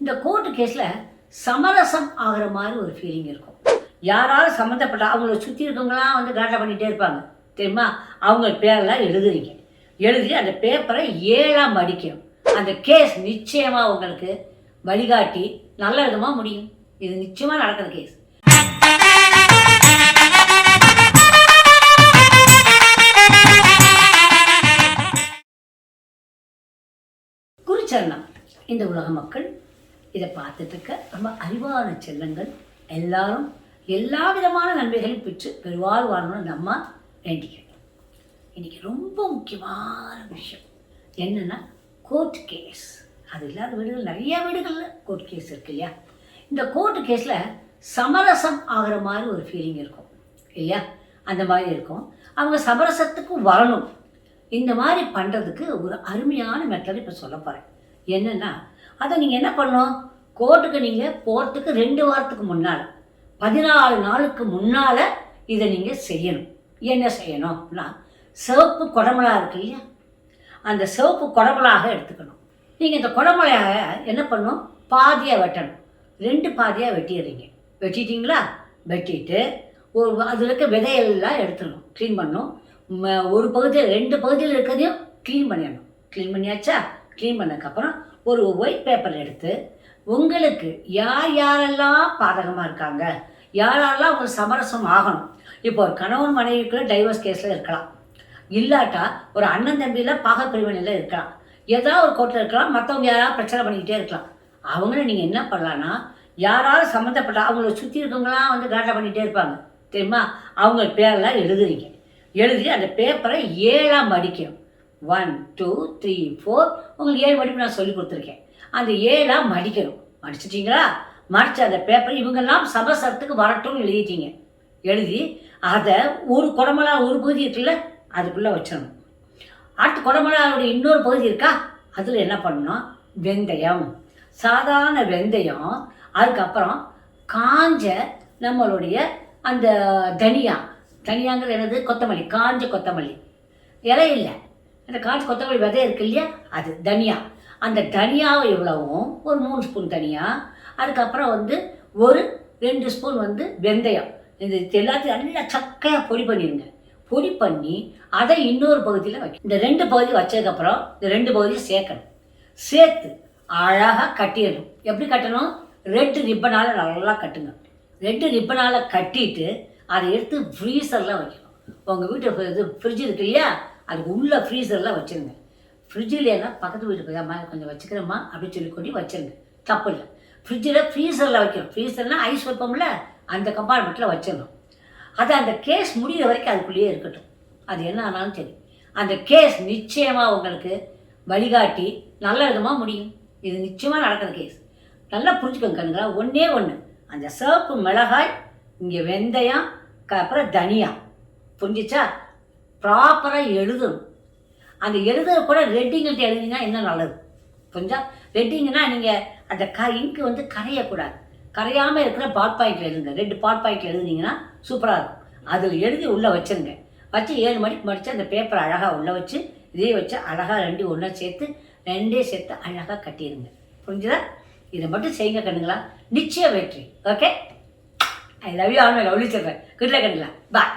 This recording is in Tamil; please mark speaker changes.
Speaker 1: இந்த கோர்ட்டு கேஸில் சமரசம் ஆகிற மாதிரி ஒரு ஃபீலிங் இருக்கும். யாராவது சம்மந்தப்பட்ட அவங்கள சுற்றி இருக்கவங்களாம் வந்து காட்டா பண்ணிகிட்டே இருப்பாங்க. தெரியுமா? அவங்க பேரெல்லாம் எழுதுறீங்க. எழுதி அந்த பேப்பரை ஏழாம் அடிக்கணும் அந்த கேஸ் நிச்சயமாக உங்களுக்கு வழிகாட்டி நல்ல விதமாக முடியும். இது நிச்சயமாக நடக்கிற கேஸ் குருச்சரணம். இந்த உலக மக்கள் இதை பார்த்துட்டு இருக்க. ரொம்ப அறிவான செல்லங்கள் எல்லாரும் எல்லா விதமான நன்மைகளையும் பெற்று பெருவாழ் வாழணும்னு நம்ம வேண்டிக்கிறோம். இன்றைக்கி ரொம்ப முக்கியமான விஷயம். என்னென்னா கோர்ட் கேஸ் அது இல்லாத வீடுகள் நிறைய வீடுகளில் கோர்ட் கேஸ் இருக்கு இல்லையா? இந்த கோர்ட் கேஸில் சமரசம் ஆகிற மாதிரி ஒரு ஃபீலிங் இருக்கும் இல்லையா? அந்த மாதிரி இருக்கும். அவங்க சமரசத்துக்கு வரணும். இந்த மாதிரி பண்ணுறதுக்கு ஒரு அருமையான மெத்தட் இப்போ சொல்ல போகிறேன் என்னென்னா அதை நீங்கள் என்ன பண்ணணும்? கோர்ட்டுக்கு நீங்கள் போகிறதுக்கு ரெண்டு வாரத்துக்கு முன்னால் பதினாலு நாளுக்கு முன்னால் இதை நீங்கள் செய்யணும். என்ன செய்யணும் அப்படின்னா சிவப்பு குடமிளகா இருக்கு இல்லையா? அந்த சிவப்பு குடமலாக எடுத்துக்கணும். நீங்கள் இந்த குடமலையாக என்ன பண்ணணும்? பாதியாக வெட்டணும். ரெண்டு பாதியாக வெட்டிடுறீங்க. வெட்டிட்டீங்களா? வெட்டிட்டு ஒரு அதில் இருக்க விதையெல்லாம் எடுத்துடணும். க்ளீன் பண்ணணும். ஒரு பகுதியில் ரெண்டு பகுதியில் இருக்கிறதையும் க்ளீன் பண்ணிடணும். க்ளீன் பண்ணியாச்சா? க்ளீன் பண்ணதுக்கப்புறம் ஒரு ஒயிட் பேப்பர் எடுத்து உங்களுக்கு யார் யாரெல்லாம் பாதகமாக இருக்காங்க? யாரெல்லாம் உங்களுக்கு சமரசம் ஆகணும்? இப்போ ஒரு கணவன் மனைவிக்குள்ள டைவர்ஸ் கேஸில் இருக்கலாம். இல்லாட்டா ஒரு அண்ணன் தம்பியில் பாகப்பிரிவினையில் இருக்கலாம். ஏதாவது ஒரு கோர்ட்டில் இருக்கலாம். மற்றவங்க யாராவது பிரச்சனை பண்ணிக்கிட்டே இருக்கலாம். அவங்கள நீங்கள் என்ன பண்ணலான்னா யாராவது சம்மந்தப்பட்ட அவங்கள சுற்றி இருக்கவங்களாம் வந்து காட்டா பண்ணிகிட்டே இருப்பாங்க. தெரியுமா? அவங்க பேரெல்லாம் எழுதுறீங்க. எழுதி அந்த பேப்பரை ஏழாம் அடிக்கணும். ஒன் டூ த்ரீ ஃபோர் உங்களுக்கு ஏழு மடிப்பு நான் சொல்லி கொடுத்துருக்கேன். அந்த ஏழாக மடிக்கணும். மடிச்சிட்டிங்களா? மடித்து அந்த பேப்பர் இவங்கெல்லாம் சபசரத்துக்கு வரட்டும்னு எழுதிட்டீங்க. எழுதி அதை ஒரு குடமலா ஒரு பகுதி இருக்குல்ல அதுக்குள்ளே வச்சிடணும். அடுத்து குடமிளகாவுடைய இன்னொரு பகுதி இருக்கா? அதில் என்ன பண்ணணும்? வெந்தயம். சாதாரண வெந்தயம். அதுக்கப்புறம் காஞ்ச நம்மளுடைய அந்த தனியா. தனியாங்கிறது என்னது? கொத்தமல்லி. காஞ்ச கொத்தமல்லி. இலை இல்லை. அந்த காஞ்சி கொத்தமல்லி விதை இருக்கு இல்லையா? அது தனியா. அந்த தனியாவை இவ்வளவும் ஒரு மூணு ஸ்பூன் தனியா. அதுக்கப்புறம் வந்து ஒரு ரெண்டு ஸ்பூன் வந்து வெந்தயம். இது எல்லாத்தையும் நல்லா சக்கையாக பொடி பண்ணிடுங்க பொடி பண்ணி அதை இன்னொரு பகுதியில் வைக்கணும். இந்த ரெண்டு பகுதி வச்சதுக்கப்புறம் இந்த ரெண்டு பகுதியும் சேர்க்கணும். சேர்த்து அழகாக கட்டிடணும். எப்படி கட்டணும்? ரெட்டு ரிப்பனால் நல்லா கட்டுங்க. ரெட்டு ரிப்பனால் கட்டிட்டு அதை எடுத்து ஃப்ரீசரில் வைக்கணும். உங்கள் வீட்டு இது ஃப்ரிட்ஜ் இருக்கு இல்லையா? அதுக்கு உள்ளே ஃப்ரீசர்லாம் வச்சுருங்க. ஃப்ரிட்ஜில் பக்கத்து வீட்டுக்கு அம்மா கொஞ்சம் வச்சுக்கிறேம்மா அப்படின்னு சொல்லி கொண்டு வச்சிருங்க. தப்பு இல்லை. ஃப்ரிட்ஜில் ஃப்ரீசரில் வைக்கணும். ஃப்ரீசர்னால் ஐஸ் வைப்போம்ல அந்த கம்பார்ட்மெண்ட்டில் வச்சிடணும். அது அந்த கேஸ் முடிகிற வரைக்கும் அதுக்குள்ளேயே இருக்கட்டும். அது என்ன ஆனாலும் சரி. அந்த கேஸ் நிச்சயமாக உங்களுக்கு வழிகாட்டி நல்ல விதமாக முடியும். இது நிச்சயமாக நடக்கிற கேஸ் நல்லா புரிஞ்சுக்கோங்க கண்ணுங்களா. ஒன்றே ஒன்று அந்த சிவப்பு மிளகாய் இங்கே வெந்தயம் அப்புறம் தனியா. புரிஞ்சிச்சா? ப்ராப்பராக எழுதணும். அந்த எழுதுறது கூட ரெட்டிங்கிட்ட எழுதிங்கன்னா இன்னும் நல்லது? கொஞ்சம் ரெட்டிங்கன்னா நீங்கள் அந்த க இங்கு வந்து கரையக்கூடாது. கரையாமல் இருக்கிற பாட் பாயிண்டில் எழுதுங்க. ரெண்டு பாட் பாயிண்ட் எழுதுனீங்கன்னா சூப்பராக இருக்கும். அதில் எழுதி உள்ளே வச்சுருங்க. வச்சு ஏழு மணிக்கு மடித்து அந்த பேப்பரை அழகாக உள்ளே வச்சு இதே வச்சு அழகாக ரெண்டு ஒன்றா சேர்த்து ரெண்டே சேர்த்து அழகாக கட்டிடுங்க புரிஞ்சுதா? இதை மட்டும் செய்யுங்க கண்ணுங்களா. நிச்சயம் வெற்றி. Okay I love you all my lovely சொல்கிறேன் கண்ணுங்களா. பாய்